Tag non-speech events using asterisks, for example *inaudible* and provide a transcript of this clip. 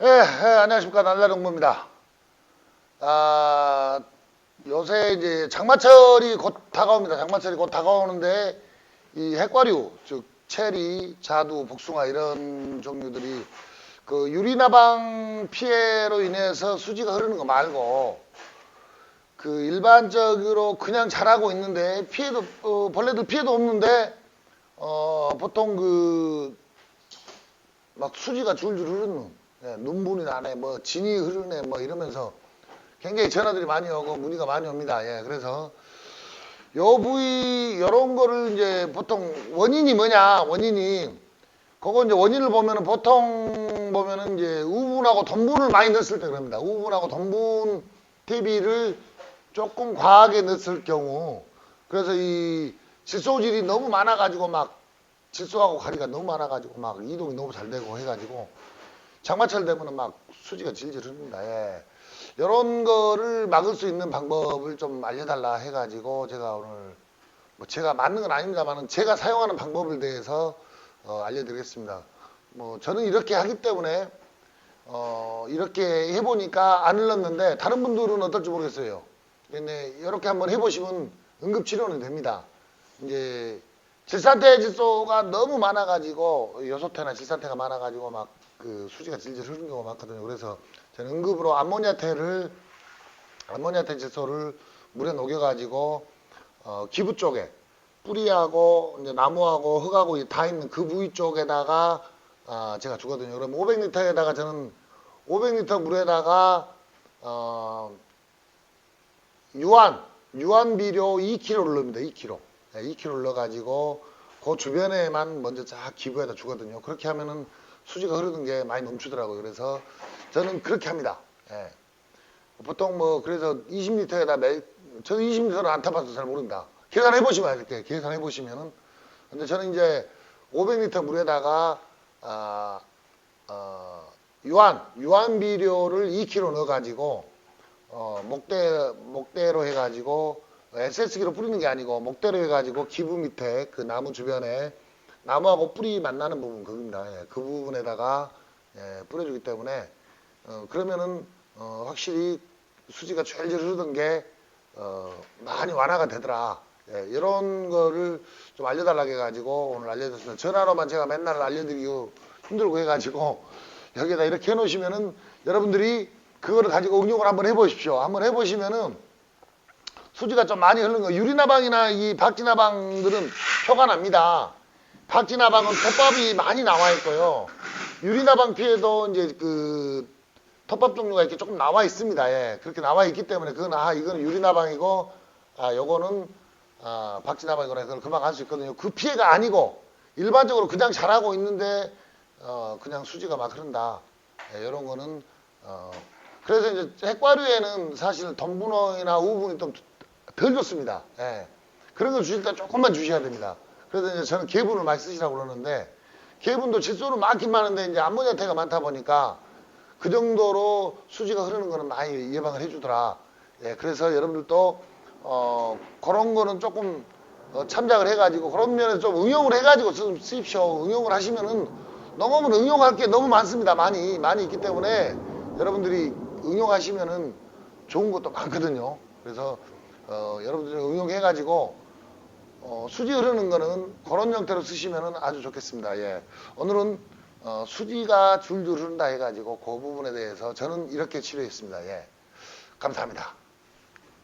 예, 예, 안녕하십니까. 날라동무입니다. 아, 요새 이제 장마철이 곧 다가옵니다. 장마철이 곧 다가오는데 이 핵과류, 즉 체리, 자두, 복숭아 이런 종류들이 그 유리나방 피해로 인해서 수지가 흐르는 거 말고 그 일반적으로 그냥 자라고 있는데 피해도 어, 벌레들 피해도 없는데 어, 보통 그 막 수지가 줄줄 흐르는 예, 눈물이 나네 뭐 진이 흐르네 뭐 이러면서 굉장히 전화들이 많이 오고 문의가 많이 옵니다. 예, 그래서 요 부위 이런 거를 이제 보통 원인이 뭐냐 원인이 그거 이제 원인을 보면은 보통 보면은 이제 우분하고 덤분을 많이 넣었을 때 그럽니다. 우분하고 덤분 대비를 조금 과하게 넣었을 경우 그래서 이 질소질이 너무 많아가지고 막 질소하고 가리가 너무 많아가지고 막 이동이 너무 잘 되고 해가지고 장마철 되면은 막 수지가 질질 흐릅니다. 예. 이런 거를 막을 수 있는 방법을 좀 알려달라 해가지고 제가 오늘 뭐 제가 맞는 건 아닙니다만은 제가 사용하는 방법에 대해서 어, 알려드리겠습니다. 뭐 저는 이렇게 하기 때문에 어, 이렇게 해보니까 안 흘렀는데 다른 분들은 어떨지 모르겠어요. 근데 이렇게 한번 해보시면 응급치료는 됩니다. 이제 질산태 질소가 너무 많아가지고 요소태나 질산태가 많아가지고 막 그 수지가 질질 흐르는 경우가 많거든요. 그래서 저는 응급으로 암모니아태를 암모니아태 질소를 물에 녹여가지고 어, 기부 쪽에 뿌리하고 이제 나무하고 흙하고 다 있는 그 부위 쪽에다가 아, 제가 주거든요. 그럼 500리터에다가 저는 500리터 물에다가 어, 유한 유한 비료 2kg를 넣습니다. 2kg. 네, 2kg를 넣어가지고 그 주변에만 먼저 쫙 기부해다 주거든요. 그렇게 하면은 수지가 흐르는 게 많이 멈추더라고요. 그래서 저는 그렇게 합니다. 예. 보통 뭐 그래서 20리터에다 매 저는 20리터는 안 타봐서 잘 모릅니다. 계산해 보시면 이렇게 계산해 보시면은 근데 저는 이제 500리터 물에다가 아, 어, 유한 유한 비료를 2kg 넣어가지고 어, 목대 목대로 해가지고 SS기로 뿌리는 게 아니고 목대로 해가지고 기부 밑에 그 나무 주변에 나무하고 뿌리 만나는 부분 그겁니다. 예, 그 부분에다가 예, 뿌려주기 때문에 어, 그러면은 어, 확실히 수지가 줄줄 흐르던 게 어, 많이 완화가 되더라. 예, 이런 거를 좀 알려달라고 해가지고 오늘 알려줬습니다. 전화로만 제가 맨날 알려드리고 힘들고 해가지고 *laughs* 여기다 이렇게 해놓으시면은 여러분들이 그거를 가지고 응용을 한번 해보십시오. 한번 해보시면은 수지가 좀 많이 흐르는 거 유리나방이나 이 박쥐나방들은 표가 납니다. 박쥐나방은 톱밥이 많이 나와 있고요. 유리나방 피해도 이제 그 톱밥 종류가 이렇게 조금 나와 있습니다. 예. 그렇게 나와 있기 때문에 그건 아 이거는 유리나방이고 아 요거는 아 박쥐나방이거나 그걸 금방 알 수 있거든요. 그 피해가 아니고 일반적으로 그냥 자라고 있는데 어 그냥 수지가 막 흐른다. 예, 이런 거는 어 그래서 이제 핵과류에는 사실 덤분어이나 우분이 좀 덜 좋습니다. 예. 그런 거 주실 때 조금만 주셔야 됩니다. 그래서 이제 저는 개분을 많이 쓰시라고 그러는데 개분도 질소는 많긴 많은데 이제 암모니아태가 많다 보니까 그 정도로 수지가 흐르는 거는 많이 예방을 해주더라. 예, 그래서 여러분들도 어, 그런 거는 조금 어, 참작을 해가지고 그런 면에서 좀 응용을 해가지고 쓰, 쓰십시오. 응용을 하시면은 너무 응용할 게 너무 많습니다. 많이 많이 있기 때문에 여러분들이 응용하시면은 좋은 것도 많거든요. 그래서 어, 여러분들이 응용해가지고 어, 수지 흐르는 거는 그런 형태로 쓰시면 아주 좋겠습니다. 예. 오늘은 어, 수지가 줄줄 흐른다 해가지고 그 부분에 대해서 저는 이렇게 치료했습니다. 예. 감사합니다.